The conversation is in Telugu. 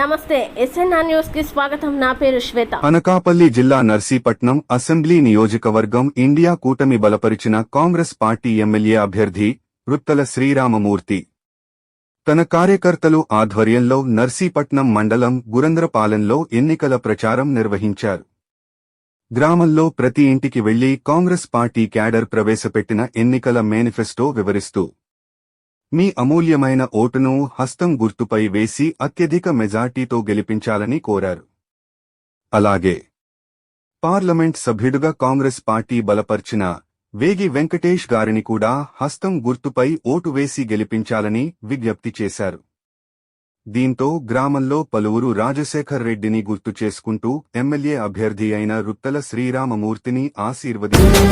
నమస్తే ఎస్ఎన్ఆర్ న్యూస్కి స్వాగతం. నా పేరు శ్వేత. అనకాపల్లి జిల్లా నర్సీపట్నం అసెంబ్లీ నియోజకవర్గం ఇండియా కూటమి బలపరిచిన కాంగ్రెస్ పార్టీ ఎమ్మెల్యే అభ్యర్థి వృత్తల శ్రీరామమూర్తి. తన కార్యకర్తలు ఆధ్వర్యంలో నర్సీపట్నం మండలం గురంద్రపాలెంలో ఎన్నికల ప్రచారం నిర్వహించారు. గ్రామంలో ప్రతి ఇంటికి వెళ్ళి కాంగ్రెస్ పార్టీ క్యాడర్ ప్రవేశపెట్టిన ఎన్నికల మేనిఫెస్టో వివరిస్తూ మీ అమూల్యమైన ఓటును హస్తం గుర్తుపై వేసి అత్యధిక మెజార్టీతో గెలిపించాలని కోరారు. అలాగే పార్లమెంట్ సభ్యుడుగా కాంగ్రెస్ పార్టీ బలపర్చిన వేగి వెంకటేష్ గారిని కూడా హస్తం గుర్తుపై ఓటు వేసి గెలిపించాలని విజ్ఞప్తి చేశారు. దీంతో గ్రామంలో పలువురు రాజశేఖర్ రెడ్డిని గుర్తు చేసుకుంటూ ఎమ్మెల్యే అభ్యర్థి అయిన రుత్తల శ్రీరామమూర్తిని ఆశీర్వదించారు.